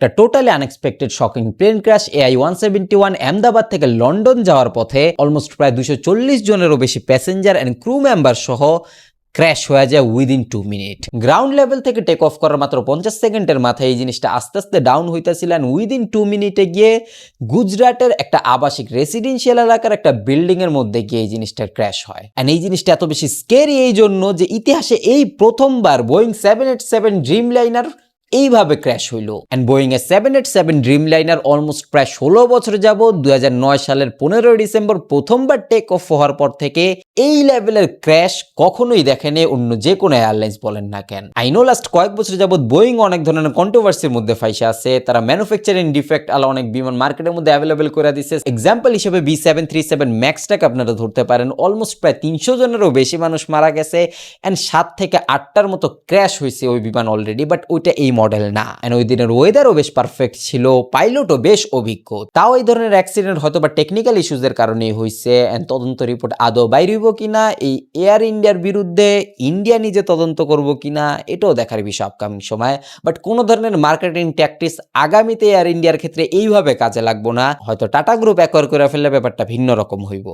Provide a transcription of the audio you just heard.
একটা totally unexpected shocking plane crash AI one seventy one Ahmedabad থেকে London যাওয়ার পথে অলমোস্ট প্রায় দুশো চল্লিশ জনেরও বেশি প্যাসেঞ্জার অ্যান্ড ক্রু মেম্বার সহ ক্র্যাশ হয়ে যায় within two minute ground level থেকে টেক অফ করার মাত্র পঞ্চাশ সেকেন্ডের মাথায় এই জিনিসটা আস্তে আস্তে ডাউন হইতেছিল উইদিন টু মিনিটে গিয়ে গুজরাটের একটা আবাসিক রেসিডেন্সিয়াল এলাকার একটা বিল্ডিং এর মধ্যে গিয়ে এই জিনিসটার ক্র্যাশ হয়। অ্যান্ড এই জিনিসটা এত বেশি স্কেরি এই জন্য যে ইতিহাসে এই প্রথমবার Boeing seven eight seven Dreamliner এইভাবে ক্র্যাশ হইল। And Boeing A seven eight seven Dreamliner almost প্রায় ষোলো বছর যাবৎ দুই সালের পনেরোই ডিসেম্বর প্রথমবার টেক অফ হওয়ার পর থেকে এই লেভেলের ক্র্যাশ কখনোই দেখেনি অন্য যে কোনো এয়ারলাইন্স বলেন না কেন। আইনো লাস্ট কয়েক বছর যাবৎ বোয়িং অনেক ধরনের কন্ট্রোভার্সির মধ্যে ফাইসে আছে। তারা ম্যানুফ্যাকচারিং ডিফেক্ট আলা অনেক বিমান মার্কেটের মধ্যে অ্যাভেলেবেল করে দিচ্ছে এক্সাম্পল হিসেবে বি সেভেন থ্রি সেভেন ম্যাক্সটাকে আপনারা ধরতে পারেন। অলমোস্ট প্রায় তিনশো জনেরও বেশি মানুষ মারা গেছে। অ্যান্ড সাত থেকে আটটার মতো ক্র্যাশ হয়েছে ওই বিমান অলরেডি বাট ওইটা এই মডেল না। অ্যান্ড ওই দিনের ওয়েদারও বেশ পারফেক্ট ছিল পাইলটও বেশ অভিজ্ঞ। তাও এই ধরনের অ্যাক্সিডেন্ট হয়তো বা টেকনিক্যাল ইস্যুজের কারণেই হয়েছে অ্যান্ড তদন্ত রিপোর্ট আদৌ বাইরিব কিনা, এই এয়ার ইন্ডিয়ার বিরুদ্ধে ইন্ডিয়া নিজে তদন্ত করব কিনা, এটাও দেখার বিষয় আপকামিং সময়। বাট কোনো ধরনের মার্কেটিং ট্যাকটিক্স আগামীতে এয়ার ইন্ডিয়ার ক্ষেত্রে এইভাবে কাজে লাগবো না, হয়তো টাটা গ্রুপ অ্যাকোয়ার করে ফেললে ব্যাপারটা ভিন্ন রকম হইব।